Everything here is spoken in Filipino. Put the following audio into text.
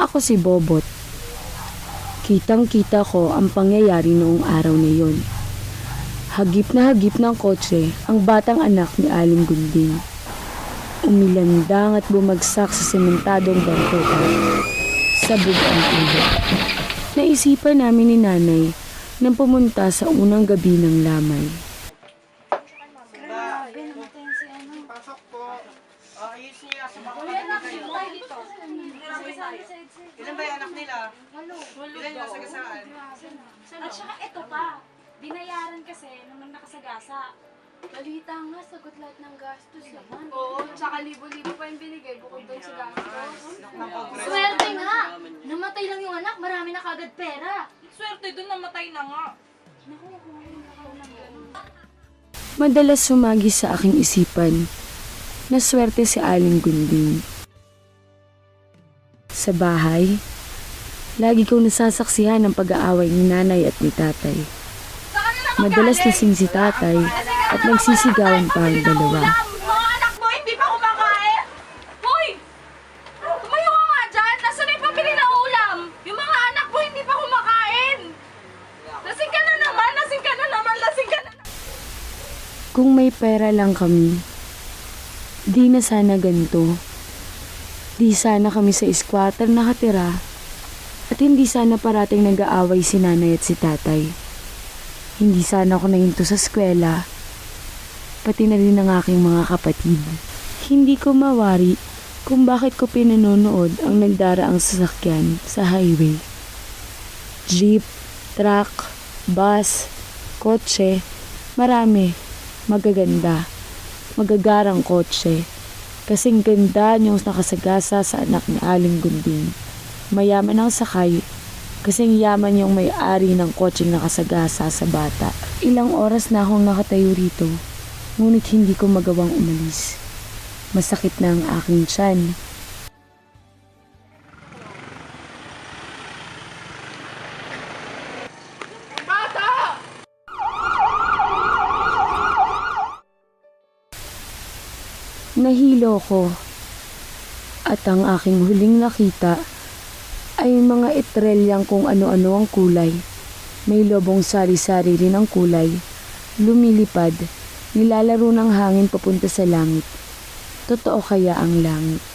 Ako si Bobot. Kitang-kita ko ang pangyayari noong araw na yon. Hagip na hagip ng kotse ang batang anak ni Aling Gunding. Umilandang at bumagsak sa sementadong bangketa. Sabog ang ulo. Naisipan namin ni nanay nang pumunta sa unang gabi ng lamay. Ilan ba yung anak nila? Ilan yung nasagasaan? At saka ito pa, binayaran kasi naman nakasagasa. Balita nga, sagot lahat ng gastos naman. Oo, tsaka libo-libo pa yung binigay bukod doon sa gastos. Swerte nga! Namatay lang yung anak, marami na kagad pera. Swerte doon namatay na nga. Madalas sumagi sa aking isipan na swerte si Aling Gunding. Sa bahay, lagi kong nasasaksihan ng pag-aaway ni nanay at ni tatay. Madalas lasing si tatay at nagsisigawan pa ang dalawa. Kung may pera lang kami, di na sana ganito. Di sana kami sa squatter nakatira at hindi sana parating nag-aaway si nanay at si tatay. Hindi sana ako nahinto sa eskwela, pati na rin ang aking mga kapatid. Hindi ko mawari kung bakit ko pinanonood ang nagdaraang sasakyan sa highway. Jeep, truck, bus, kotse, marami, magaganda, magagarang kotse. Kasing ganda niyong nakasagasa sa anak ni Aling Gunding. Mayaman ang sakay, kasing yaman yung may-ari ng kotseng nakasagasa sa bata. Ilang oras na akong nakatayo rito, ngunit hindi ko magawang umalis. Masakit na ang aking tiyan. Nahilo ko at ang aking huling nakita ay mga itrelyang kung ano-ano ang kulay. May lobong sari-sari rin ang kulay. Lumilipad, nilalaro ng hangin papunta sa langit. Totoo kaya ang langit?